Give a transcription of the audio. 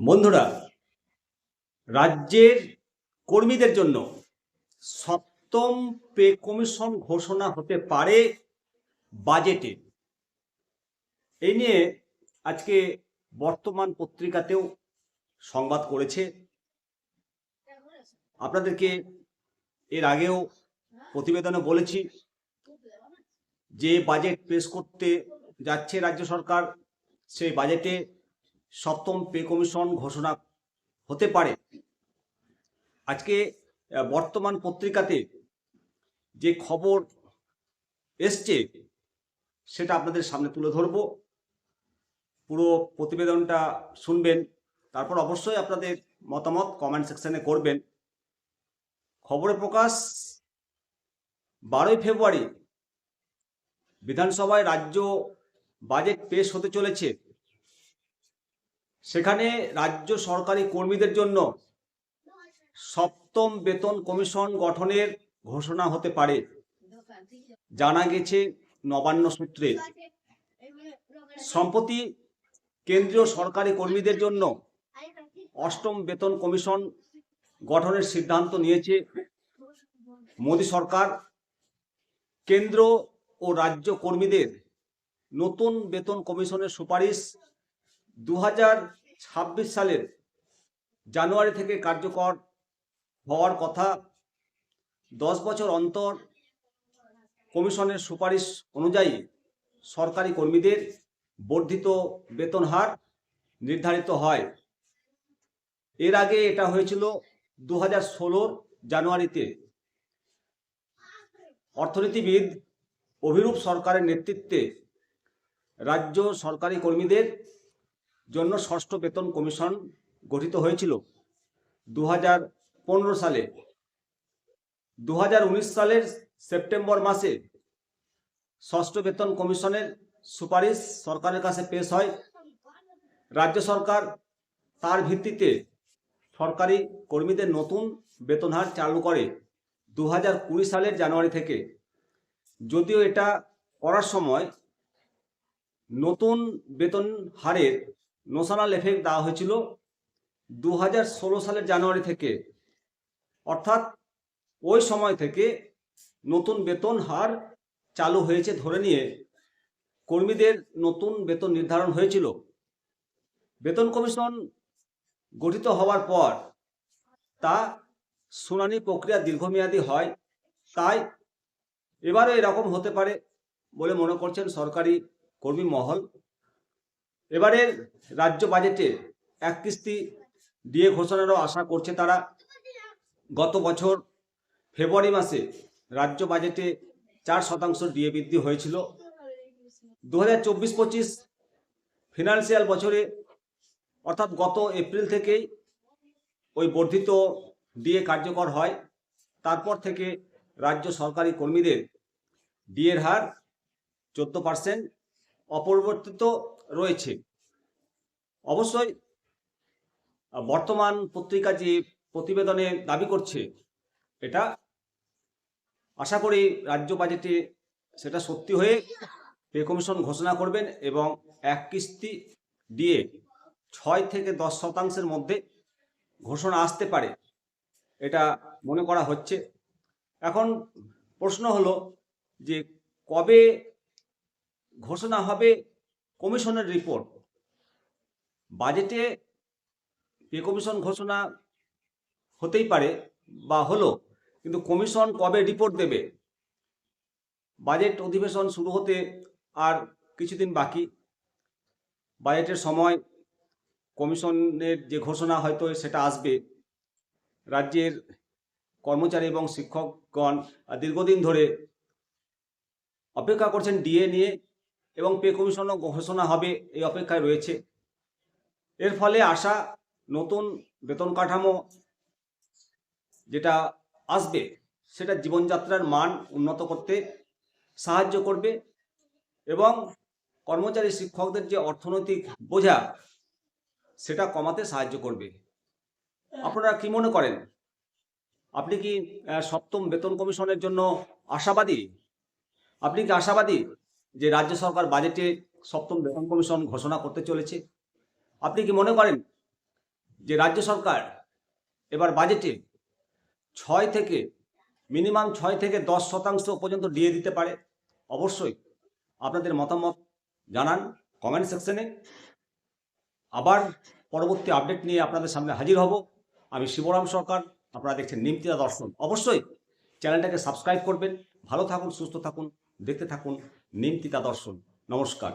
বন্ধুরা, রাজ্যের কর্মীদের জন্য সপ্তম পে কমিশন ঘোষণা হতে পারে বাজেটে। এই নিয়ে আজকে বর্তমান পত্রিকাতেও সংবাদ করেছে। আপনাদেরকে এর আগেও প্রতিবেদনে বলেছি যে বাজেট পেশ করতে যাচ্ছে রাজ্য সরকার, সেই বাজেটে সপ্তম পে কমিশন ঘোষণা হতে পারে। আজকে বর্তমান পত্রিকাতে যে খবর এসছে, সেটা আপনাদের সামনে তুলে ধরবো। পুরো প্রতিবেদনটা শুনবেন, তারপর অবশ্যই আপনাদের মতামত কমেন্ট সেকশনে করবেন। খবরে প্রকাশ, বারোই ফেব্রুয়ারি বিধানসভায় রাজ্য বাজেট পেশ হতে চলেছে। সেখানে রাজ্য সরকারি কর্মীদের জন্য সপ্তম বেতন কমিশন গঠনের ঘোষণা হতে পারে। জানা গেছে নবান্ন সূত্রে। সম্প্রতি কেন্দ্রীয় সরকারি কর্মীদের জন্য অষ্টম বেতন কমিশন গঠনের সিদ্ধান্ত নিয়েছে মোদী সরকার। কেন্দ্র ও রাজ্য কর্মীদের নতুন বেতন কমিশনের সুপারিশ দু সালের জানুয়ারি থেকে কার্যকর হওয়ার কথা দশ বছর অন্তর কমিশনের সুপারিশ অনুযায়ী সরকারি কর্মীদের বর্ধিত বেতন হার নির্ধারিত হয়। এর আগে এটা হয়েছিল দু হাজার জানুয়ারিতে। অর্থনীতিবিদ অভিরূপ সরকারের নেতৃত্বে রাজ্য সরকারি কর্মীদের জন্য ষষ্ঠ বেতন কমিশন গঠিত হয়েছিল। দু সালে। দু হাজার উনিশ সালের সেপ্টেম্বর মাসে ষষ্ঠ বেতন কমিশনের সুপারিশ সরকারের কাছে পেশ হয়। রাজ্য সরকার তার ভিত্তিতে সরকারি কর্মীদের নতুন বেতন হার চালু করে দু হাজার কুড়ি সালের জানুয়ারি থেকে। যদিও এটা করার সময় নতুন বেতন হারের নোশনাল এফেক্ট দেওয়া হয়েছিল দু হাজার ষোলো সালের জানুয়ারি থেকে। অর্থাৎ ওই সময় থেকে নতুন বেতন হার চালু হয়েছে ধরে নিয়ে কর্মীদের নতুন বেতন নির্ধারণ হয়েছিল। বেতন কমিশন গঠিত হওয়ার পর তা শুনানি প্রক্রিয়া দীর্ঘমেয়াদী হয়, তাই এবারও এরকম হতে পারে বলে মনে করছেন সরকারি কর্মী মহল। এবারের রাজ্য বাজেটে এক কিস্তি দিয়ে ঘোষণারও আশা করছে তারা। গত বছর ফেব্রুয়ারি মাসে রাজ্য বাজেটে চার শতাংশ ডিএ বৃদ্ধি হয়েছিল। দু হাজার চব্বিশ পঁচিশ ফিনান্সিয়াল বছরে অর্থাৎ গত এপ্রিল থেকেই ওই বর্ধিত ডিএ কার্যকর হয়। তারপর থেকে রাজ্য সরকারি কর্মীদের ডিএর হার চোদ্দ পার্সেন্ট, অপরিবর্তিত রয়েছে। অবশ্যই বর্তমান পত্রিকা যে প্রতিবেদনে দাবি করছে, এটা আশা করি রাজ্য বাজেটে সেটা সত্যি হয়ে পে কমিশন ঘোষণা করবেন এবং এক কিস্তি দিয়ে ছয় থেকে দশ শতাংশের মধ্যে ঘোষণা আসতে পারে, এটা মনে করা হচ্ছে। এখন প্রশ্ন হলো যে কবে ঘোষণা হবে কমিশনের রিপোর্ট বাজেটে পে কমিশন ঘোষণা হতেই পারে বা হলো, কিন্তু কমিশন কবে রিপোর্ট দেবে? বাজেট অধিবেশন শুরু হতে আর কিছুদিন বাকি। বাজেটের সময় কমিশনের যে ঘোষণা হয়তো সেটা আসবে। রাজ্যের কর্মচারী এবং শিক্ষকগণ দীর্ঘদিন ধরে অপেক্ষা করছেন ডিএ নিয়ে। এবং পে কমিশনও ঘোষণা হবে এই অপেক্ষায় রয়েছে। এর ফলে আসা নতুন বেতন কাঠামো যেটা আসবে, সেটা জীবনযাত্রার মান উন্নত করতে সাহায্য করবে এবং কর্মচারী শিক্ষকদের যে অর্থনৈতিক বোঝা, সেটা কমাতে সাহায্য করবে। আপনারা কি মনে করেন? আপনি কি সপ্তম বেতন কমিশনের জন্য আশাবাদী? আপনি কি আশাবাদী যে রাজ্য সরকার বাজেটে সপ্তম বেতন কমিশন ঘোষণা করতে চলেছে। আপনি কি মনে করেন যে রাজ্য সরকার এবার বাজেটে ছয় থেকে, মিনিমাম ছয় থেকে দশ শতাংশ পর্যন্ত দিয়ে দিতে পারে? অবশ্যই। আপনাদের মতামত জানান কমেন্ট সেকশনে। আবার পরবর্তী আপডেট নিয়ে আপনাদের সামনে হাজির হব। আমি শিবরাম সরকার, আপনারা দেখছেন নিমতিরা দর্শন। অবশ্যই চ্যানেলটাকে সাবস্ক্রাইব করবেন। ভালো থাকুন, সুস্থ থাকুন, দেখতে থাকুন। নিমতিতা দর্শন। নমস্কার।